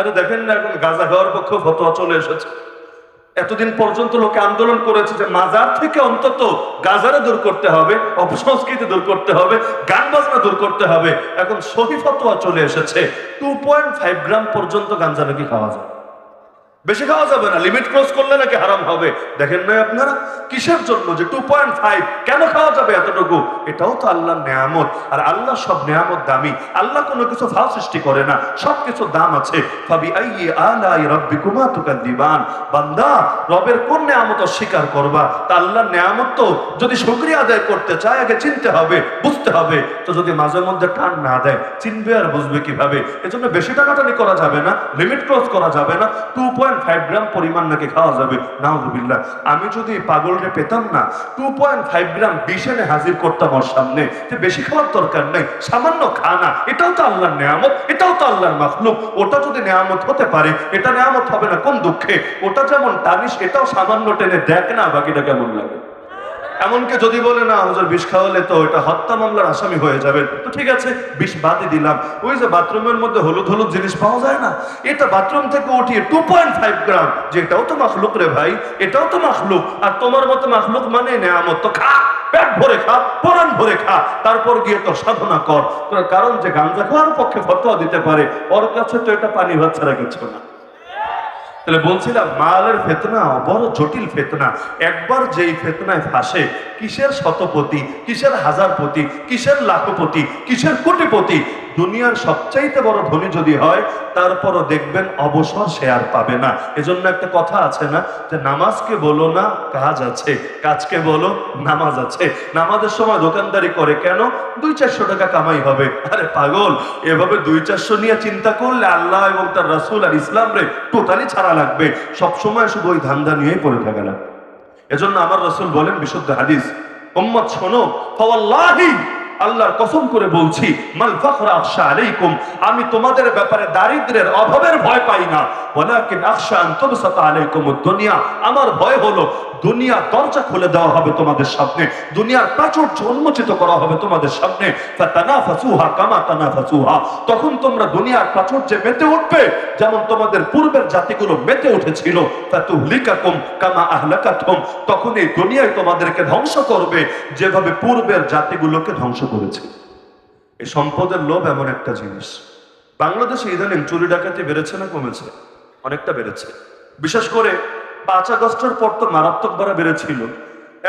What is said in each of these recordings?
আরে দেখেন না এখন গাঁজা খাওয়ার পক্ষে ফতোয়া চলে এসেছে। এতদিন পর্যন্ত লোকে আন্দোলন করেছে যে মাজার থেকে অন্তত গাজারে দূর করতে হবে, অপসংস্কৃতি দূর করতে হবে, গান বাজনা দূর করতে হবে। এখন সহি ফতোয়া চলে এসেছে। টু পয়েন্ট ফাইভ গ্রাম পর্যন্ত গাঞ্জা নাকি খাওয়া যায়। বেশি খাওয়া যাবে না লিমিট ক্রস করলে নাকি হারাম হবে। দেখেন নাই আপনারা, কিসের জন্য যে টু পয়েন্ট ফাইভ কেন খাওয়া যাবে এতটুকু? এটাও তো আল্লাহর নেয়ামত। আর আল্লাহ সব নেয়ামত দামি। আল্লাহ কোনো কিছু ফাল সৃষ্টি করে না, সব কিছু দাম আছে। ফাবি আইয়ে আলাই রব্বিকুমা তুকাদ্দিবান বান্দা, রবের কোন নেয়ামত অস্বীকার করবা? তা আল্লাহর নেয়ামত তো যদি শুকরিয়া আদায় করতে চায়, আগে চিনতে হবে, বুঝতে হবে। তো যদি মাঝে মধ্যে টান না দেয়, চিনবে আর বুঝবে কীভাবে? এজন্য বেশি টাকাটানি করা যাবে না লিমিট ক্রস করা যাবে না। টু পয়েন্ট ফাইভ গ্রাম পরিমাণ নাকি খাওয়া যাবে? আমি যদি পাগলটা পেতাম না টু পয়েন্ট ফাইভ গ্রাম হাজির করতাম ওর সামনে। যে বেশি খাওয়ার দরকার নেই, সামান্য খানা এটাও তো আল্লাহর নেয়ামত, এটাও তো আল্লাহর মাখলুক। ওটা যদি নেয়ামত হতে পারে, এটা নেয়ামত হবে না, কোন দুঃখে? ওটা যেমন টানিস, এটাও সামান্য টেনে দেখ না, বাকিটা কেমন লাগে? এমনকি যদি বলে, না, হুজুর, বিষ খাওয়ালে তো এটা হত্যা মামলার আসামি হয়ে যাবেন। তো ঠিক আছে, বিষ বাদই দিলাম। ওই যে বাথরুমের মধ্যে হলুদ হলুদ জিনিস পাওয়া যায় না, এটা বাথরুম থেকে উঠিয়ে টু পয়েন্ট ফাইভ গ্রাম, যে এটাও তো মাখলুক রে ভাই, এটাও তো মাখলুক। আর তোমার মতো মাখলুক মানে নেয়ামত। তো খা, পেট ভরে খা পরান ভরে খা, তারপর গিয়ে তো সাধনা কর। কারণ যে গাঞ্জা খাওয়ার পক্ষে ফতোয়া দিতে পারে, ওর কাছে তো এটা পানি ভাত ছাড়া কিছু না। তাহলে বলছিলাম, মালের ফেতনা বড় জটিল ফেতনা। একবার যেই ফেতনায় ফাঁসে, কিসের শতপতি, কিসের হাজারপতি, কিসের লাখপতি, কিসের কোটিপতি দুনিয়ার সবচাইতে বড় ধনী যদি হয়, তারপরও দেখবেন অবসর সে আর পাবে না। এজন্য একটা কথা আছে না, যে নামাজকে বলো না, কাজ আছে। কাজকে বলো, নামাজ আছে। নামাজের সময় দোকানদারি করে কেন? দুই চারশো টাকা কামাই হবে। আরে পাগল, এভাবে দুই চারশো নিয়ে চিন্তা করলে আল্লাহ এবং তার রাসূল আর ইসলাম রে টোটালি ছাড়া লাগবে। সবসময় শুধু ওই ধান্দা নিয়েই পড়ে থাকে না এজন্য আমার রসুল বলেন বিশুদ্ধ হাদিস, উম্মত শোনো আল্লাহর কসম করে বলছি, মাল ফাখরা আখশা আলাইকুম আমি তোমাদের ব্যাপারে দারিদ্রের অভাবের ভয় পাই না। ওয়ালাকিন আখশা আন তুবসাতা আলাইকুম দুনিয়া আমার ভয় হলো, দুনিয়া দরজা খুলে দেওয়া হবে তোমাদের সামনে, দুনিয়ার প্রাচুর্য উন্মোচিত করা হবে তোমাদের সামনে ফাতানাফাসুহা কামা তানাফাসুহা তখন তোমরা দুনিয়ার প্রাচুর্যে মেতে উঠবে, যেমন তোমাদের পূর্বের জাতিগুলো মেতে উঠেছিল। ফাতুহলিকাকুম কামা আহলাকাতুম তখন এই দুনিয়ায় তোমাদেরকে ধ্বংস করবে, যেভাবে পূর্বের জাতিগুলোকে ধ্বংস করেছে। এই সম্পদের লোভ এমন একটা জিনিস। বাংলাদেশে ইদানিং চুরি ডাকাতি বেড়েছে না কমেছে? অনেকটা বেড়েছে। বিশেষ করে পাঁচ আগস্টের পর তো মারাত্মক ভাবে বেড়েছিল।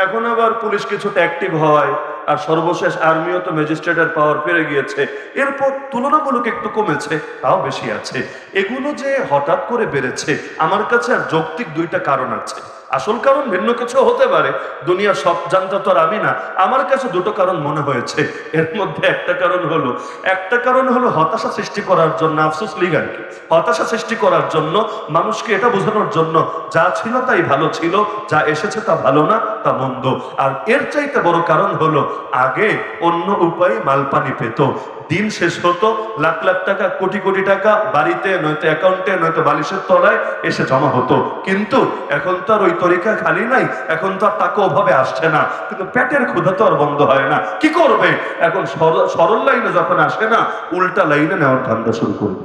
এখন আবার পুলিশ কিছুটা অ্যাক্টিভ হয় আর সর্বশেষ আর্মিও তো ম্যাজিস্ট্রেটের পাওয়ার পেরে গিয়েছে। এরপর তুলনামূলক একটু কমেছে, তাও বেশি আছে। এগুলো যে হঠাৎ করে বেড়েছে, আমার কাছে আর যৌক্তিক দুইটা কারণ আছে। আসল কারণ ভিন্ন কিছু হতে পারে। দুনিয়া সব জানতে তো আর আমি না। আমার কাছে দুটো কারণ মনে হয়েছে। এর মধ্যে একটা কারণ হলো, একটা কারণ হলো হতাশা সৃষ্টি করার জন্য, আফসোস লিগ আর কি। হতাশা সৃষ্টি করার জন্য, মানুষকে এটা বোঝানোর জন্য, যা ছিল তাই ভালো ছিল, যা এসেছে তা ভালো না, তা মন্দ। আর এর চাইতে বড় কারণ হলো, আগে অন্য উপায়ে মালপানি পেত। দিন শেষ হতো, লাখ লাখ টাকা, কোটি কোটি টাকা, বাড়িতে নয়তো অ্যাকাউন্টে নয়তো বালিশের তলায় এসে জমা হতো। কিন্তু এখন তো আর ওই তরিকা খালি নাই, এখন তো আর টাকা ওভাবে আসছে না। কিন্তু পেটের ক্ষুধা তো আর বন্ধ হয় না। কি করবে? এখন সরল লাইনে যখন আসে না, উল্টা লাইনে নেওয়ার ধান্দা শুরু করবে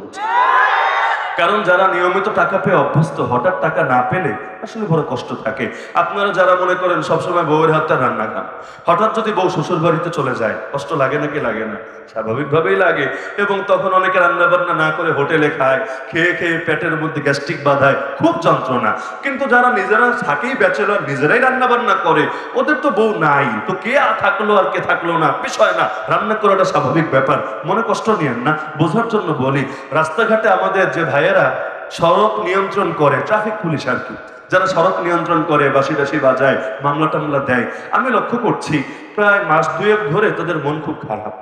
কারণ যারা নিয়মিত টাকা পেয়ে অভ্যস্ত, হঠাৎ টাকা না পেলে আসলে বড় কষ্ট থাকে। আপনারা যারা মনে করেন সবসময় বউয়ের হাতটা রান্না খান হঠাৎ যদি বউ শ্বশুর বাড়িতে চলে যায়, কষ্ট লাগে নাকি লাগে না? স্বাভাবিকভাবেই লাগে। এবং তখন অনেকে রান্না বান্না না করে হোটেলে খায়, খেয়ে খেয়ে পেটের মধ্যে গ্যাস্ট্রিক বাঁধায়, খুব যন্ত্রণা। কিন্তু যারা নিজেরা থাকেই ব্যাচেলর, নিজেরাই রান্না বান্না করে, ওদের তো বউ নাই। তো কে থাকল আর কে থাকল না? বিষয় না। রান্না করাটা স্বাভাবিক ব্যাপার। মনে কষ্ট নিয়েন না। বোঝার জন্য বলি, রাস্তাঘাটে আমাদের যে ভাইয়েরা, সড়ক নিয়ন্ত্রণ করে ট্রাফিক পুলিশ আর কি। যারা সড়ক নিয়ন্ত্রণ করে বাসি টাসি বাজায় মামলা টামলা দেয়, আমি লক্ষ্য করছি প্রায় মাস দুয়েক ধরে তাদের মন খুব খারাপ।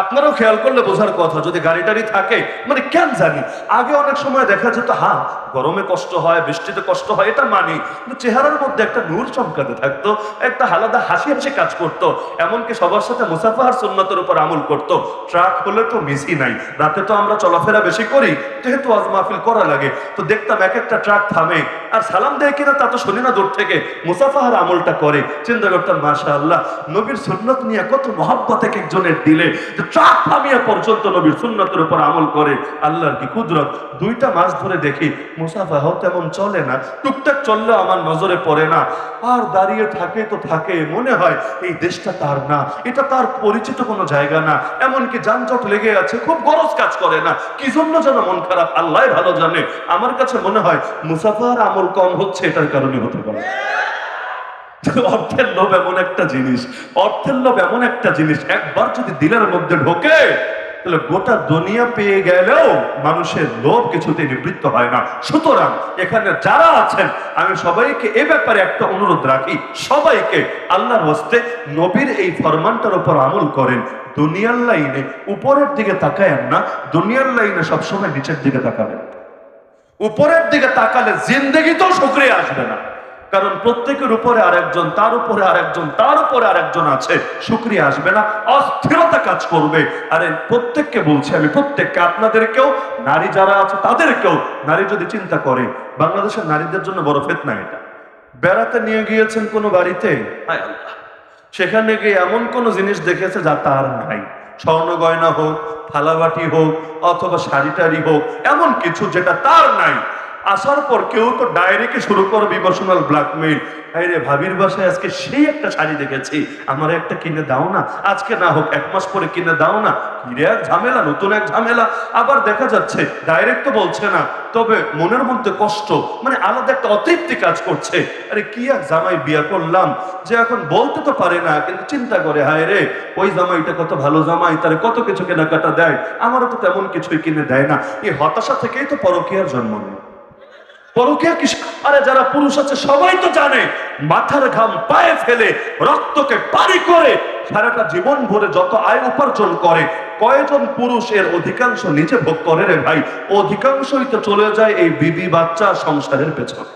আপনারও খেয়াল করলে বোঝার কথা, যদি গাড়ি টাড়ি থাকে মানে কেন জানি? আগে অনেক সময় দেখা যেত হ্যাঁ গরমে কষ্ট হয়, বৃষ্টিতে কষ্ট হয়, এটা মানি। কিন্তু চেহারার মধ্যে একটা নূর চমকাতে থাকতো, একটা আলাদা হাসি হাসি কাজ করতো। এমনকি সবার সাথে মুসাফাহার সুন্নতের উপর আমল করতো। ট্রাক হলে তো মিসই নাই, রাতে তো আমরা চলাফেরা বেশি করি, যেহেতু আজ মাহফিল করা লাগে। তো দেখতাম এক একটা ট্রাক থামে, আর সালাম দেয় কিনা তা তো শুনি না দূর থেকে। মুসাফাহার আমলটা করে, চিন্তা করতাম মাশা আল্লাহ নবীর সুন্নত নিয়ে কত মহাব্বত এক একজনের দিলে, যে ট্রাক থামিয়ে পর্যন্ত নবীর সুন্নতের উপর আমল করে, আল্লাহর কি কুদরত। দুইটা মাস ধরে দেখি মুসাফাহ তেমন চলে না। টুকটাক চললেও আমার নজরে পড়ে না। আর দাঁড়িয়ে থাকে তো থাকে, মনে হয় এই দেশটা তার না। এটা তার পরিচিত কোনো জায়গা না। এমনকি যানজট লেগে আছে, খুব গরজ কাজ করে না। কি জন্য যেন মন খারাপ? আল্লাহ ভালো জানে। আমার কাছে মনে হয় মুসাফার আমল কম হচ্ছে, এটার কারণে হতে পারে। অর্থের লোভ এমন একটা জিনিস। অর্থের লোভ এমন একটা জিনিস। একবার যদি দিলের মধ্যে ঢোকে তাহলে গোটা দুনিয়া পেয়ে গেলেও মানুষের লোভ কিছুতে নিবৃত্ত হয় না। সুতরাং এখানে যারা আছেন, আমি সবাইকে এ ব্যাপারে একটা অনুরোধ রাখি। সবাইকে আল্লাহর হস্তে নবীর এই ফরমানটার উপর আমল করেন। দুনিয়ার লাইনে উপরের দিকে তাকায়েন না, দুনিয়ার লাইনে সবসময় নিচের দিকে তাকাবেন। উপরের দিকে তাকালে জিন্দগিতেও শুক্রিয়া আসবে না। কারণ প্রত্যেকের উপরে আরেকজন, তার উপরে আরেকজন, তার উপরে আরেকজন আছে। শুক্রিয়া, আসবে না? অস্থিরতা কাজ করবে। আরে, প্রত্যেককে বলছি আমি, প্রত্যেককে আপনাদেরকেও নারী যারা আছে তাদেরকেও নারী যদি চিন্তা করে, বাংলাদেশের নারীদের জন্য বড় ফেতনা এটা। বেড়াতে নিয়ে গিয়েছেন কোনো বাড়িতে? সেখানে গিয়ে এমন কোনো জিনিস দেখেছে যা তার নাই। স্বর্ণ গয়না হোক, থালাবাটি হোক, অথবা শাড়ি টাড়ি হোক, এমন কিছু যেটা তার নাই। আসার পর কেউ তো ডাইরেক্টে শুরু করবে ইমোশনাল ব্ল্যাকমেইল রে ভাবির বাসায় আজকে সেই একটা শাড়ি দেখেছি। আমার একটা কিনে দাও না। আজকে না হোক, এক মাস পরে কিনে দাও না। কিনে এক ঝামেলা, নতুন এক ঝামেলা। আবার দেখা যাচ্ছে, ডাইরেক্ট তো বলছে না। তবে মনের মধ্যে কষ্ট মানে আলাদা একটা অতৃপ্তি কাজ করছে। আরে কি এক জামাই বিয়া করলাম, যে এখন বলতে তো পারে না, কিন্তু চিন্তা করে, হায় রে, ওই জামাইটা কত ভালো জামাই, তারে কত কিছু কেনাকাটা দেয়। আমারও তো তেমন কিছুই কিনে দেয় না। এই হতাশা থেকেই তো পরকীয়ার জন্ম নেয়। আরে যারা পুরুষ আছে, সবাই তো জানে, মাথার ঘাম পায়ে ফেলে, রক্তকে পারি করে সারাটা জীবন ভরে যত আয় উপার্জন করে, কয়জন পুরুষ এর অধিকাংশ নিজে ভোগ করে রে ভাই? অধিকাংশই তো চলে যায় এই বিবি বাচ্চা সংসারের পেছনে।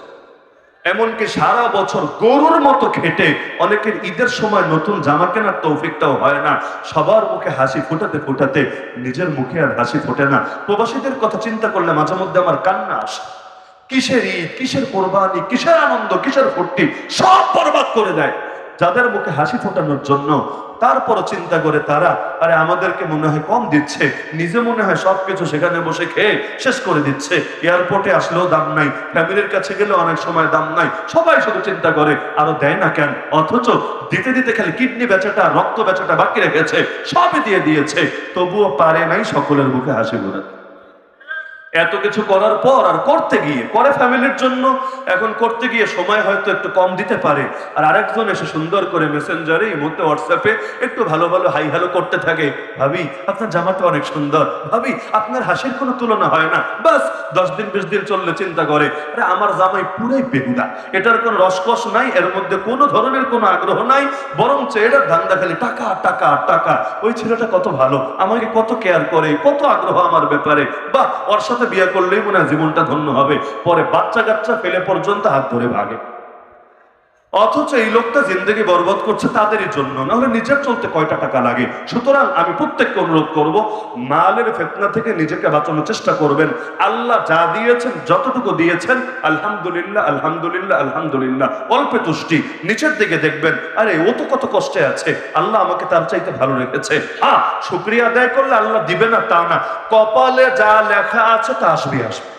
এমনকি সারা বছর গরুর মতো খেটে, অনেকের ঈদের সময় নতুন জামা কেনার তৌফিকটাও হয় না। সবার মুখে হাসি ফোটাতে ফোটাতে নিজের মুখে আর হাসি ফোটে না। প্রবাসীদের কথা চিন্তা করলে মাঝে মধ্যে আমার কান্না আসে। কিসের ঈদ, কিসের কোরবানি, কিসের আনন্দ, কিসের ফুর্তি, সব বরবাদ করে দেয়। যাদের মুখে হাসি ফোটানোর জন্য তারপরও চিন্তা করে তারা, আরে, আমাদেরকে মনে হয় কম দিচ্ছে। নিজে মনে হয় সবকিছু সেখানে বসে খেয়ে শেষ করে দিচ্ছে। এয়ারপোর্টে আসলেও দাম নাই, ফ্যামিলির কাছে গেলে অনেক সময় দাম নাই। সবাই শুধু চিন্তা করে, আরও দেয় না কেন? অথচ দিতে দিতে খালি কিডনি বেচাটা, রক্ত বেচাটা বাকি রেখেছে, সবই দিয়ে দিয়েছে। তবুও পারে নাই সকলের মুখে হাসি ঘোরাতে এত কিছু করার পর আর করতে গিয়ে, করে ফ্যামিলির জন্য, এখন করতে গিয়ে সময় হয়তো একটু কম দিতে পারে। আর আরেকজন এসে সুন্দর করে মেসেঞ্জারে এই মুহূর্তে হোয়াটসঅ্যাপে একটু ভালো ভালো হাই হ্যালো করতে থাকে। ভাবি, আপনার জামাটা অনেক সুন্দর। ভাবি, আপনার হাসির কোনো তুলনা হয় না। বাস, দশ দিন, বিশ দিন চললে চিন্তা করে, আরে, আমার জামাই পুরাই বেহুদা। এটার কোনো রসকস নাই, এর মধ্যে কোনো ধরনের কোনো আগ্রহ নাই। বরঞ্চ এটার ধান্দা খালি টাকা টাকা টাকা। ওই ছেলেটা কত ভালো, আমাকে কত কেয়ার করে, কত আগ্রহ আমার ব্যাপারে। বা ওর সাথে বিয়ে করলেই মনে হয় জীবনটা ধন্য হবে। পরে বাচ্চা কাচ্চা ফেলে পর্যন্ত হাত ধরে ভাগে। অথচ এই লোকটা জিন্দগি বরবাদ করছে তাদেরই জন্য। নাহলে নিজের চলতে কয়টা টাকা লাগে? সুতরাং আমি প্রত্যেককে অনুরোধ করব, মালের ফেতনা থেকে নিজেকে বাঁচানোর চেষ্টা করবেন। আল্লাহ যা দিয়েছেন, যতটুকু দিয়েছেন, আলহামদুলিল্লাহ আলহামদুলিল্লাহ আলহামদুলিল্লাহ। অল্পে তুষ্টি, নিচের দিকে দেখবেন, আরে, ও তো কত কষ্টে আছে। আল্লাহ আমাকে তার চাইতে ভালো রেখেছে। হ্যাঁ শুক্রিয়া আদায় করলে আল্লাহ দিবে না তা না। কপালে যা লেখা আছে তা আসবে আসবে।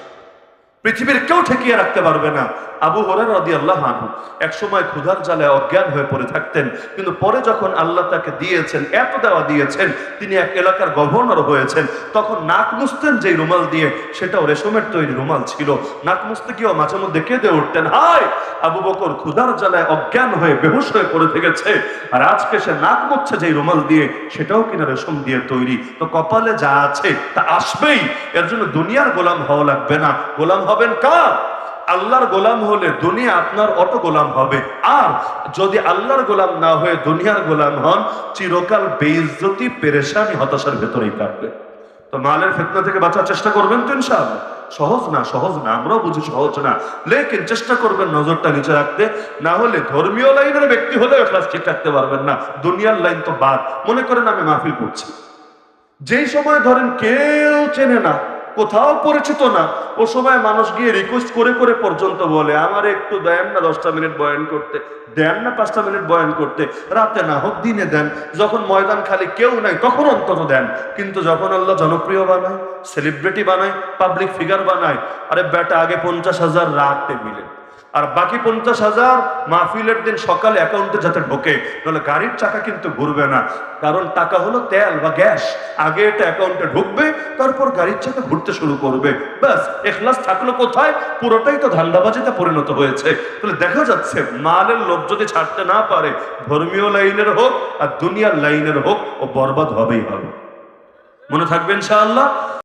পৃথিবীর কেউ ঠেকিয়ে রাখতে পারবে না। আবু হরের রদি আল্লাহ আনহু এক সময় ক্ষুধার জালে অজ্ঞান হয়ে পড়ে থাকতেন। কিন্তু পরে যখন আল্লাহ তাকে দিয়েছেন, এত দেওয়া দিয়েছেন, তিনি এক এলাকার গভর্নর হয়েছেন, তখন নাক মুছতেন যে রুমাল দিয়ে, সেটাও রেশমের তৈরি রুমাল ছিল। নাক মুছতে গিয়েও মাঝে মধ্যে কেঁদে উঠতেন, হায়, আবু বকর ক্ষুধার জ্বালায় অজ্ঞান হয়ে বেহুশ হয়ে পড়ে থেকেছে। আর আজকে সে নাক মুছছে যে রুমাল দিয়ে, সেটাও কিনা রেশম দিয়ে তৈরি। তো কপালে যা আছে তা আসবেই। এর জন্য দুনিয়ার গোলাম হওয়া লাগবে না। গোলাম হবেন কার? আল্লাহর গোলাম হলে দুনিয়া আপনার অটো গোলাম হবে। আর যদি আল্লাহর গোলাম না হয়ে দুনিয়ার গোলাম হন, চিরকাল বেইজ্জতি, পেরেশানি, হতাশার ভেতরেই কাটবে তো মালের ফেতনা থেকে বাঁচার চেষ্টা করবেন তো ইনশাআল্লাহ। সহজ না সহজ না, আমরাও বুঝি সহজ না। লেকিন চেষ্টা করবেন নজরটা নিচে রাখতে। না হলে ধর্মীয় লাইনের ব্যক্তি হলে ক্লাস ঠিক রাখতে পারবেন না। দুনিয়ার লাইন তো বাদ। মনে করেন আমি মাহফিল করছি। যেই সময় ধরেন কেউ চেনে না কোথাও পরিচিত না। ও সময় মানুষ গিয়ে রিকোয়েস্ট করে করে পর্যন্ত বলে, আমার একটু দেন না দশটা মিনিট বয়ান করতে, দেন না পাঁচটা মিনিট বয়ান করতে, রাতে না হোক দিনে দেন, যখন ময়দান খালি কেউ নাই, তখন অন্তত দেন। কিন্তু যখন আল্লাহ জনপ্রিয় বানায় সেলিব্রিটি বানায় পাবলিক ফিগার বানায়, আরে বেটা আগে পঞ্চাশ হাজার রাতে মিলে। আর বাকি পঞ্চাশ হাজার মাহফিলের দিন সকালে অ্যাকাউন্টে যাতে ঢোকে তাহলে গাড়ির চাকা কিন্তু ঘুরবে না। কারণ টাকা হলো তেল বা গ্যাস। আগে এটা অ্যাকাউন্টে ঢুকবে, তারপর গাড়ির চাকা ঘুরতে শুরু করবে। ব্যাস, এখলাস থাকল কোথায়? পুরোটাই তো ধান্দাবাজিতে পরিণত হয়েছে। তাহলে দেখা যাচ্ছে, মালের লোভ যদি ছাড়তে না পারে, ধর্মীয় লাইনের হোক আর দুনিয়ার লাইনের হোক, ও বরবাদ হবেই হবে। মনে থাকবে ইনশাআল্লাহ?